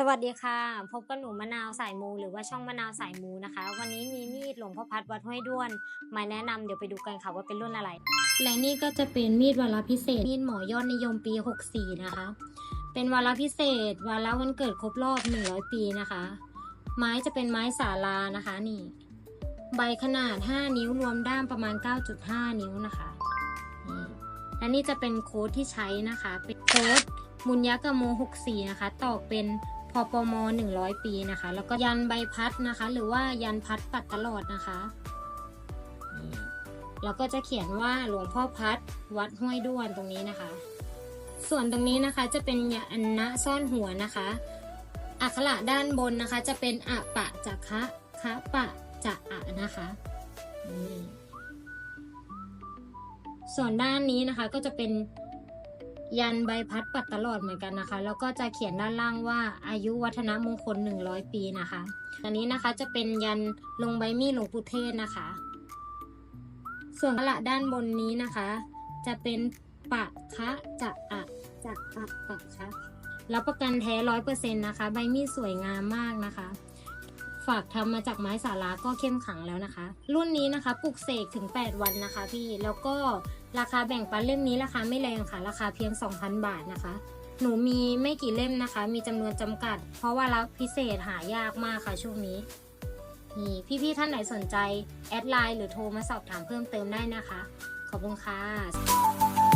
สวัสดีค่ะ พบกับหนูมะนาวสายมูหรือว่าช่องมะนาวสายมูนะคะ วันนี้มีมีดหลวงพ่อพัดวัดห้วยด้วน มาแนะนำเดี๋ยวไปดูกันค่ะว่าเป็นรุ่นอะไร และนี่ก็จะเป็นมีดวาระพิเศษ มีดหมอยอดนิยมปี 64 นะคะ เป็นวาระพิเศษ วาระวันเกิดครบรอบ 100 ปีนะคะ ไม้จะเป็นไม้สาลานะคะนี่ ใบขนาด 5 นิ้วรวมด้ามประมาณ 9.5 นิ้วนะคะและนี่จะเป็นโค้ดที่ใช้นะคะ เป็นโค้ดมุนยากโม 64 นะคะ ตอกเป็น ปม 100 ปีนะคะ แล้วก็ยันใบพัดนะคะ หรือว่ายันพัดปัดตลอดนะคะนี่แล้วก็จะเขียนว่าหลวงพ่อพัดวัดห้วยด้วนตรงนี้นะคะ ส่วนตรงนี้นะคะจะเป็นยันนะซ่อนหัวนะคะ อักขระด้านบนนะคะ จะเป็นอะปะจะคะคะปะจะอะนะคะนี่ส่วนด้านนี้นะคะก็จะเป็น ยันใบพัดปัดตลอดเหมือนกันนะคะ แล้วก็จะเขียนด้านล่างว่าอายุวัฒนมงคล 100 ปีนะคะ อันนี้นะคะจะเป็นยันลงใบมีดหลวงปู่เทศนะคะ ส่วนกระด้านบนนี้นะคะ จะเป็นปะคะจะอะจะอะปะคะรับประกันแท้ร้อยเปอร์เซ็นต์นะคะ ใบมีดสวยงามมากนะคะ ฝากทำมาจากไม้สาราก็เข้มขังแล้วนะคะ รุ่นนี้นะคะปลูกเสกถึง 8 วันนะคะ พี่แล้วก็ราคาแบ่งปันเล่มนี้ราคาไม่แรงค่ะ ราคาเพียง 2,000 บาทนะคะหนูมีไม่กี่เล่มนะคะ มีจำนวนจำกัด เพราะว่ารับพิเศษหายากมากค่ะช่วงนี้นี่พี่ๆท่านไหนสนใจ แอดไลน์หรือโทรมาสอบถามเพิ่มเติมได้นะคะ ขอบคุณค่ะ